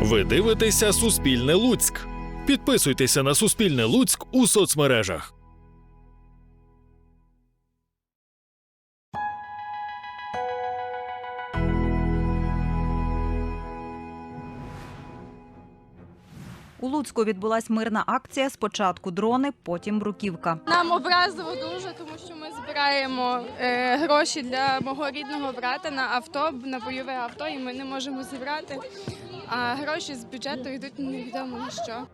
Ви дивитеся Суспільне Луцьк. Підписуйтеся на Суспільне Луцьк у соцмережах. У Луцьку відбулась мирна акція. Спочатку дрони, потім бруківка. Нам образило дуже, тому що ми збираємо е, гроші для мого рідного брата на авто, на бойове авто, і ми не можемо зібрати. А гроші з бюджету йдуть невідомо на що.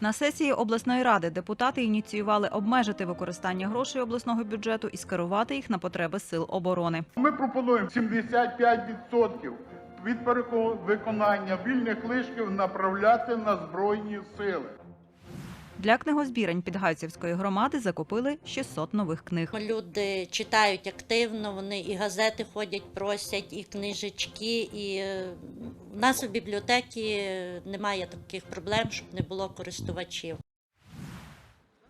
На сесії обласної ради депутати ініціювали обмежити використання грошей обласного бюджету і скерувати їх на потреби сил оборони. Ми пропонуємо 75% від виконання вільних лишків направляти на збройні сили. Для книгозбірень Підгайцівської громади закупили 600 нових книг. Люди читають активно, вони і газети ходять, просять, і книжечки. І в нас у бібліотекі немає таких проблем, щоб не було користувачів.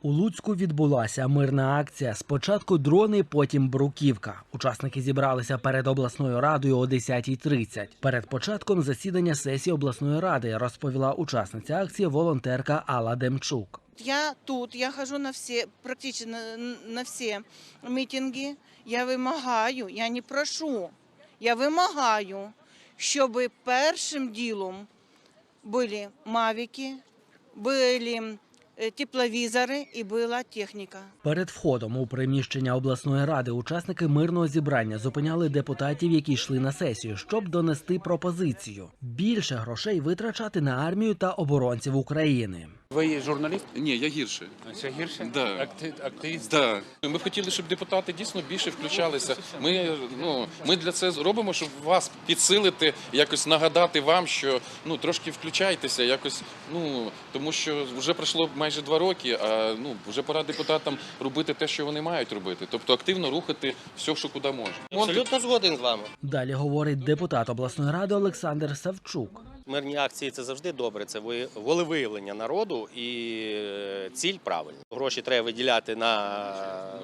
У Луцьку відбулася мирна акція. Спочатку дрони, потім бруківка. Учасники зібралися перед обласною радою о 10.30. Перед початком засідання сесії обласної ради розповіла учасниця акції волонтерка Алла Демчук. Я тут, я хожу на все, практически на, все митинги. Я вимагаю, я не прошу, я вимагаю, щоб першим ділом були мавіки, були е, тепловізори і була техніка. Перед входом у приміщення обласної ради учасники мирного зібрання зупиняли депутатів, які йшли на сесію, щоб донести пропозицію більше грошей витрачати на армію та оборонців України. Ви є журналіст? Ні, я гірше. Це гірше? Да. Акти- активіст? Да. Ми б хотіли, щоб депутати дійсно більше включалися. Ми, ну, ми для це робимо, щоб вас підсилити, якось нагадати вам, що ну трошки включайтеся, якось ну тому що вже пройшло майже два роки, а ну вже пора депутатам робити те, що вони мають робити, тобто активно рухати все, що куди можна. Абсолютно згоден з вами. Далі говорить депутат обласної ради Олександр Савчук. Мирні акції це завжди добре. Це ви- волевиявлення народу і е, ціль правильна. Гроші треба виділяти на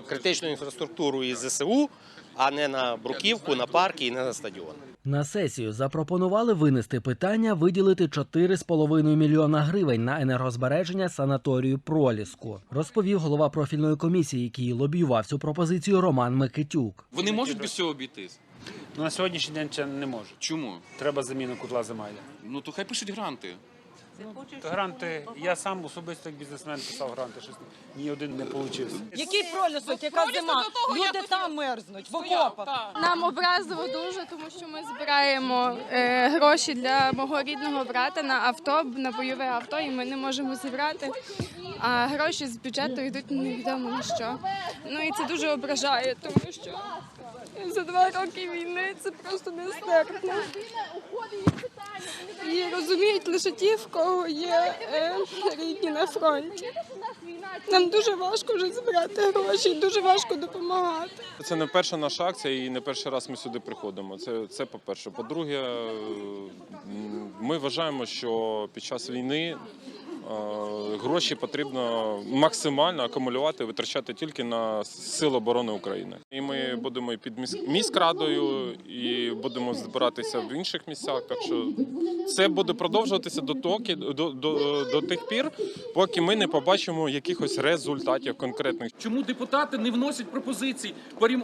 критичну інфраструктуру і ЗСУ, а не на бруківку, на парки і не на стадіон. На сесію запропонували винести питання виділити 4,5 мільйона гривень на енергозбереження санаторію Проліску, розповів голова профільної комісії, який лобіював цю пропозицію Роман Микитюк. Вони можуть без цього обійтись. Ну, на сьогоднішній день це не може. Чому? Треба заміну котла Замайля. Ну то хай пишуть гранти. То гранти, я сам особисто як бізнесмен писав гранти, щось ні один не вийшов. Який пролісок, яка зима? Люди там мерзнуть, в окопах. Нам образило дуже, тому що ми збираємо е, гроші для мого рідного брата на авто, на бойове авто, і ми не можемо зібрати. А гроші з бюджету йдуть невідомо на що. Ну і це дуже ображає, тому що за два роки війни це просто нестерпно. І розуміють лише ті, в кого є е, рідні на фронті. Нам дуже важко вже збирати гроші, дуже важко допомагати. Це не перша наша акція і не перший раз ми сюди приходимо. Це, це по-перше. По-друге, е, ми вважаємо, що під час війни гроші потрібно максимально акумулювати, витрачати тільки на Сили оборони України. І ми будемо і під міськ- міськрадою, і будемо збиратися в інших місцях. Так що це буде продовжуватися до, токи, до, до, до тих пір, поки ми не побачимо якихось результатів конкретних. Чому депутати не вносять пропозицій?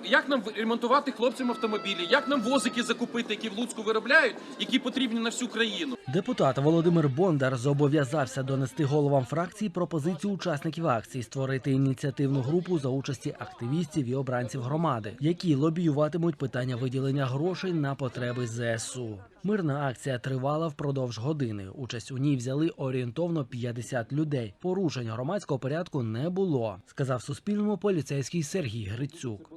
Як нам ремонтувати хлопцям автомобілі? Як нам возики закупити, які в Луцьку виробляють, які потрібні на всю країну? Депутат Володимир Бондар зобов'язався донести головам фракції пропозицію учасників акції створити ініціативну групу за участі активістів і обранців громади, які лобіюватимуть питання виділення грошей на потреби ЗСУ. Мирна акція тривала впродовж години. Участь у ній взяли орієнтовно 50 людей. Порушень громадського порядку не було, сказав Суспільному поліцейський Сергій Грицюк.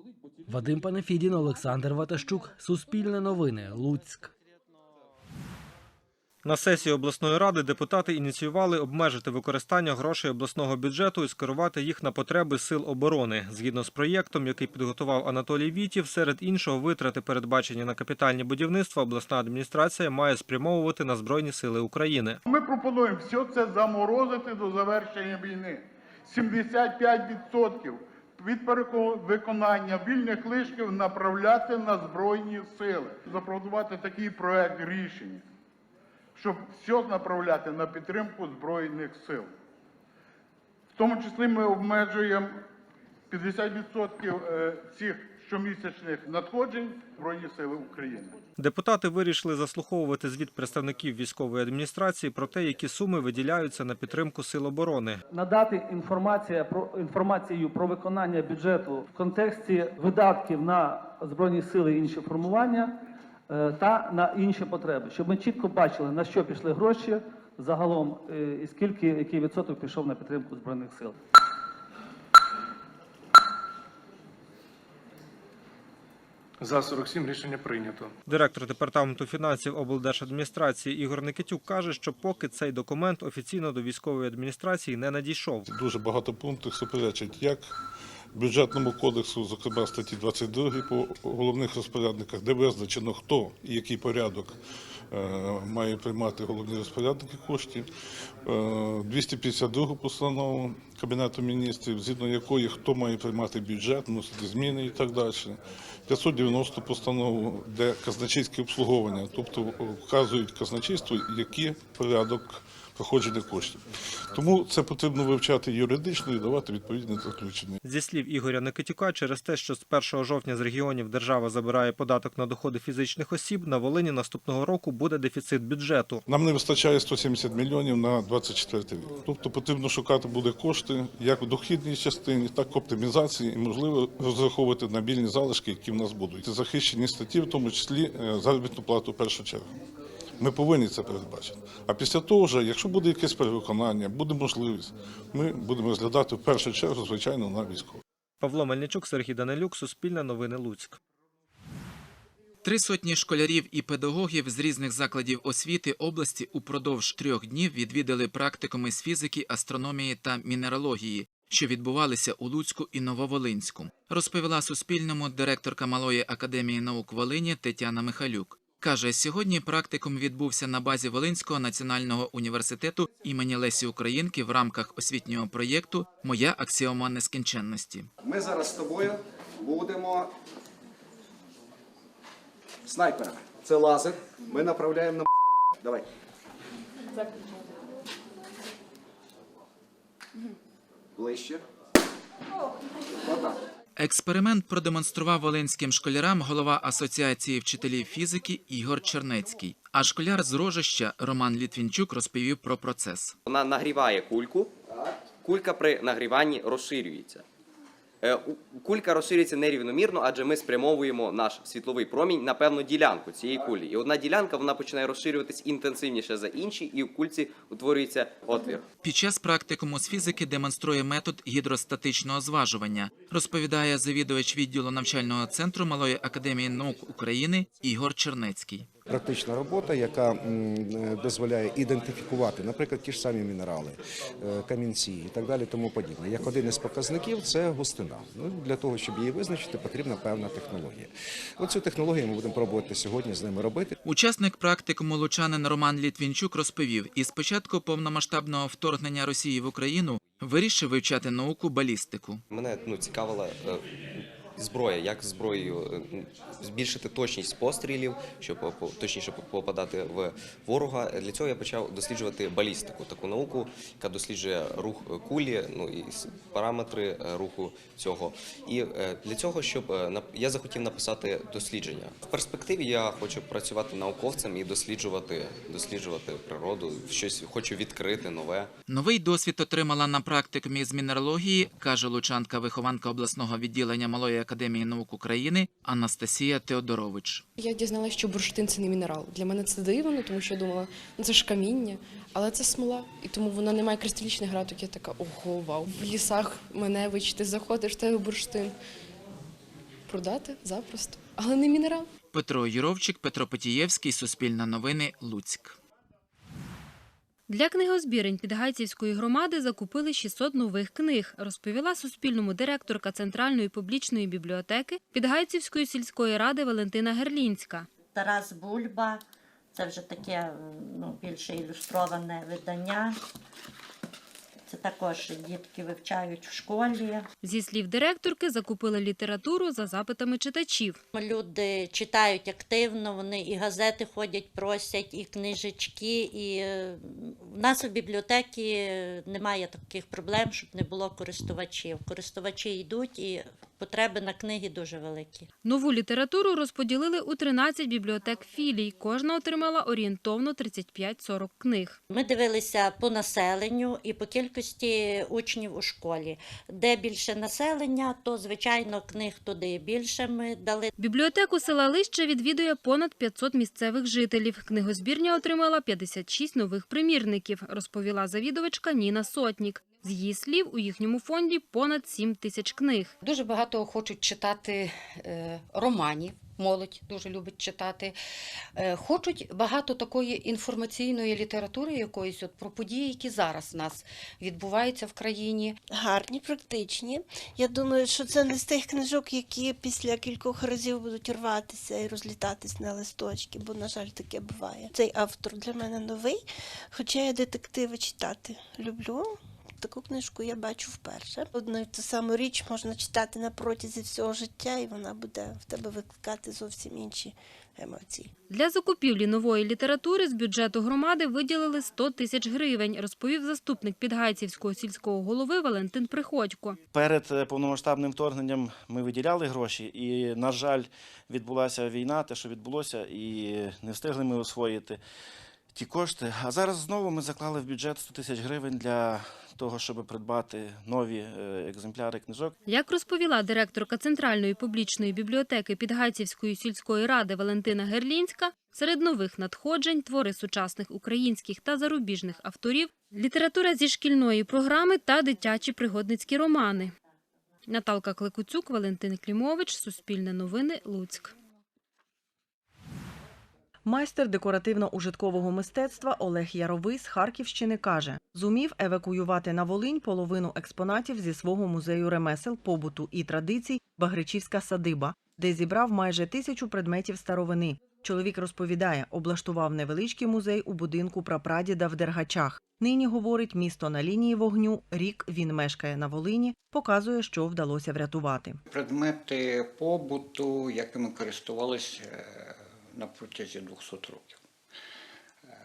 Вадим Панафідін, Олександр Ватащук, Суспільне новини, Луцьк. На сесії обласної ради депутати ініціювали обмежити використання грошей обласного бюджету і скерувати їх на потреби сил оборони. Згідно з проєктом, який підготував Анатолій Вітів, серед іншого витрати, передбачені на капітальні будівництва, обласна адміністрація має спрямовувати на збройні сили України. Ми пропонуємо все це заморозити до завершення війни. 75% від виконання вільних лишків направляти на збройні сили. Запропонувати такий проект рішення, щоб все направляти на підтримку Збройних сил. В тому числі ми обмежуємо 50% е, цих щомісячних надходжень Збройні Сили України. Депутати вирішили заслуховувати звіт представників військової адміністрації про те, які суми виділяються на підтримку сил оборони. надати інформація про інформацію про виконання бюджету в контексті видатків на збройні сили і інші формування та на інші потреби, щоб ми чітко бачили на що пішли гроші загалом е, і скільки який відсоток пішов на підтримку збройних сил. За 47 рішення прийнято. Директор департаменту фінансів облдержадміністрації Ігор Никитюк каже, що поки цей документ офіційно до військової адміністрації не надійшов. Дуже багато пунктів суперечить як бюджетному кодексу, зокрема статті 22 по головних розпорядниках, де визначено, хто і який порядок е, має приймати головні розпорядники коштів. Е, 252 постанову Кабінету міністрів, згідно якої хто має приймати бюджет, вносити зміни і так далі. 590 постанову, де казначейське обслуговування, тобто вказують казначейству, який порядок проходження коштів. Тому це потрібно вивчати юридично і давати відповідне заключення. Зі слів Ігоря Никитюка, через те, що з 1 жовтня з регіонів держава забирає податок на доходи фізичних осіб, на Волині наступного року буде дефіцит бюджету. Нам не вистачає 170 мільйонів на 24 рік. Тобто потрібно шукати буде кошти як в дохідній частині, так і оптимізації, і можливо розраховувати на більні залишки, які в нас будуть. Захищені статті, в тому числі е, заробітну плату в першу чергу. Ми повинні це передбачити. А після того, вже, якщо буде якесь перевиконання, буде можливість, ми будемо розглядати в першу чергу, звичайно, на військових. Павло Мельничук, Сергій Данилюк, Суспільне новини Луцьк. Три сотні школярів і педагогів з різних закладів освіти області упродовж трьох днів відвідали практикуми з фізики, астрономії та мінералогії, що відбувалися у Луцьку і Нововолинську, розповіла Суспільному директорка Малої академії наук Волині Тетяна Михалюк. Каже, сьогодні практикум відбувся на базі Волинського національного університету імені Лесі Українки в рамках освітнього проєкту Моя аксіома нескінченності. Ми зараз з тобою будемо снайперами. Це лазер. Ми направляємо на Давай. Ближче. Отак. Експеримент продемонстрував волинським школярам голова Асоціації вчителів фізики Ігор Чернецький. А школяр з Рожища Роман Літвінчук розповів про процес. Вона нагріває кульку. Кулька при нагріванні розширюється. Е, у- Кулька розширюється нерівномірно, адже ми спрямовуємо наш світловий промінь на певну ділянку цієї кулі. І одна ділянка вона починає розширюватись інтенсивніше за інші, і в кульці утворюється отвір. Під час практикуму з фізики демонструє метод гідростатичного зважування, розповідає завідувач відділу навчального центру Малої академії наук України Ігор Чернецький. Практична робота, яка дозволяє ідентифікувати, наприклад, ті ж самі мінерали, е, камінці і так далі, тому подібне. Як один із показників це густина. Ну, для того, щоб її визначити, потрібна певна технологія. Оцю технологію ми будемо пробувати сьогодні з ними робити. Учасник практикуму лучанин Роман Літвінчук розповів, із початку повномасштабного вторгнення Росії в Україну вирішив вивчати науку балістику. Мене ну, цікавила е, зброя, як зброєю е, збільшити точність пострілів, щоб по- точніше попадати в ворога. Для цього я почав досліджувати балістику, таку науку, яка досліджує рух е, кулі, ну і параметри е, руху цього. І е, для цього, щоб е, я захотів написати дослідження. В перспективі я хочу працювати науковцем і досліджувати, досліджувати природу, щось хочу відкрити нове. Новий досвід отримала на практикумі з мінералогії, каже лучанка вихованка обласного відділення Малої академії наук України Анастасія Теодорович. Я дізналася, що бурштин це не мінерал. Для мене це дивно, тому що я думала, ну це ж каміння, але це смола, і тому вона не має кристалічних градок. Я така, ого, вау. В лісах Меневич, ти заходиш, в тебе бурштин. Продати запросто, але не мінерал. Петро Юровчик, Петро Потієвський, Суспільне новини, Луцьк. Для книгозбірень Підгайцівської громади закупили 600 нових книг, розповіла Суспільному директорка Центральної публічної бібліотеки Підгайцівської сільської ради Валентина Герлінська. Тарас Бульба, це вже таке ну, більше ілюстроване видання. Це також дітки вивчають в школі. Зі слів директорки, закупили літературу за запитами читачів. Люди читають активно, вони і газети ходять, просять, і книжечки. І е, в нас у бібліотекі немає таких проблем, щоб не було користувачів. Користувачі йдуть, і потреби на книги дуже великі. Нову літературу розподілили у 13 бібліотек філій. Кожна отримала орієнтовно 35-40 книг. Ми дивилися по населенню і по кількості учнів у школі. Де більше населення, то звичайно книг туди більше ми дали. Бібліотеку села Лище відвідує понад 500 місцевих жителів. Книгозбірня отримала 56 нових примірників, розповіла завідувачка Ніна Сотнік. З її слів, у їхньому фонді понад 7 тисяч книг. Дуже багато хочуть читати е, романів. Молодь дуже любить читати. Е, Хочуть багато такої інформаційної літератури, якоїсь от про події, які зараз в нас відбуваються в країні. гарні, практичні. Я думаю, що це не з тих книжок, які після кількох разів будуть рватися і розлітатись на листочки, бо, на жаль, таке буває. Цей автор для мене новий, хоча я детективи читати люблю. Таку книжку я бачу вперше. Одну і ту саму річ можна читати на протязі всього життя, і вона буде в тебе викликати зовсім інші емоції. Для закупівлі нової літератури з бюджету громади виділили 100 тисяч гривень, розповів заступник Підгайцівського сільського голови Валентин Приходько. Перед е, повномасштабним вторгненням ми виділяли гроші, і, на жаль, відбулася війна, те, що відбулося, і не встигли ми освоїти ті кошти. А зараз знову ми заклали в бюджет 100 тисяч гривень для того, щоб придбати нові е, екземпляри книжок. Як розповіла директорка Центральної публічної бібліотеки Підгайцівської сільської ради Валентина Герлінська, серед нових надходжень твори сучасних українських та зарубіжних авторів, література зі шкільної програми та дитячі пригодницькі романи. Наталка Кликуцюк, Валентин Клімович, Суспільне новини, Луцьк. Майстер декоративно-ужиткового мистецтва Олег Яровий з Харківщини каже, зумів евакуювати на Волинь половину експонатів зі свого музею ремесел, побуту і традицій Багричівська садиба, де зібрав майже тисячу предметів старовини. Чоловік розповідає, облаштував невеличкий музей у будинку прапрадіда в Дергачах. Нині говорить, місто на лінії вогню. Рік він мешкає на Волині, показує, що вдалося врятувати. предмети побуту, якими користувалися е, на протязі 200 років. Е,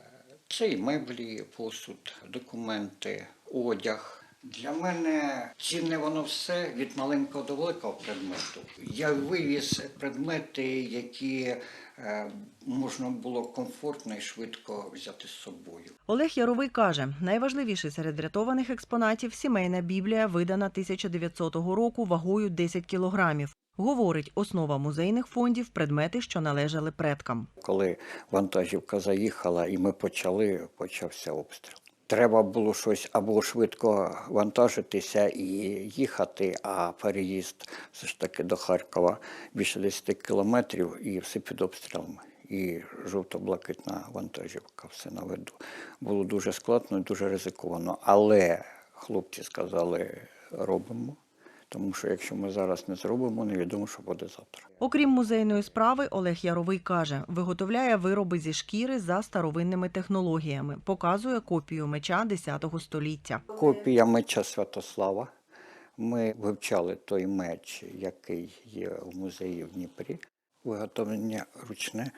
Це і меблі, посуд, документи, одяг. Для мене цінне воно все від маленького до великого предмету. Я вивіз предмети, які е, можна було комфортно і швидко взяти з собою. Олег Яровий каже, найважливіший серед врятованих експонатів сімейна біблія, видана 1900 року вагою 10 кілограмів. Говорить, основа музейних фондів предмети, що належали предкам. Коли вантажівка заїхала і ми почали, почався обстріл. Треба було щось або швидко вантажитися і їхати, а переїзд все ж таки до Харкова більше 10 кілометрів і все під обстрілами. І жовто-блакитна вантажівка, все на виду. Було дуже складно і дуже ризиковано. Але хлопці сказали, робимо. Тому що якщо ми зараз не зробимо, невідомо, що буде завтра. Окрім музейної справи, Олег Яровий каже, виготовляє вироби зі шкіри за старовинними технологіями. Показує копію меча 10 століття. Копія меча Святослава. Ми вивчали той меч, який є в музеї в Дніпрі. Виготовлення ручне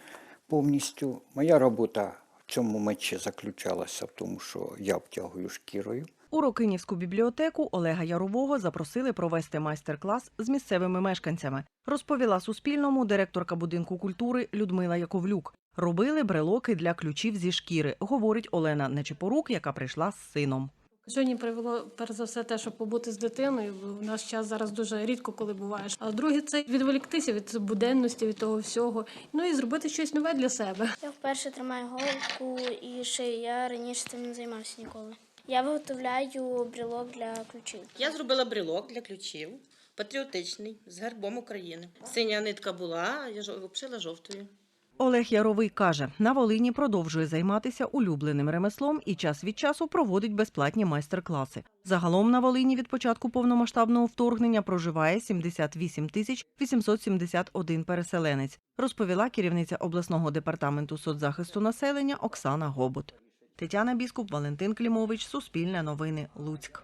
повністю. Моя робота в цьому мечі заключалася в тому, що я втягую шкірою. У Рокинівську бібліотеку Олега Ярового запросили провести майстер-клас з місцевими мешканцями. Розповіла Суспільному директорка будинку культури Людмила Яковлюк. Робили брелоки для ключів зі шкіри, говорить Олена Нечипорук, яка прийшла з сином. Сьогодні привело перш за все те, щоб побути з дитиною. бо В наш час зараз дуже рідко, коли буваєш. А друге, це відволіктися від буденності, від того всього. Ну і зробити щось нове для себе. Я вперше тримаю голку і шию. Я раніше цим не займався ніколи. Я виготовляю брілок для ключів. Я зробила брелок для ключів, патріотичний, з гербом України. Синя нитка була, я обшила жовтою. Олег Яровий каже, на Волині продовжує займатися улюбленим ремеслом і час від часу проводить безплатні майстер-класи. Загалом на Волині від початку повномасштабного вторгнення проживає 78 тисяч 871 переселенець, розповіла керівниця обласного департаменту соцзахисту населення Оксана Гобот. Тетяна Біскуп, Валентин Клімович, Суспільне новини, Луцьк.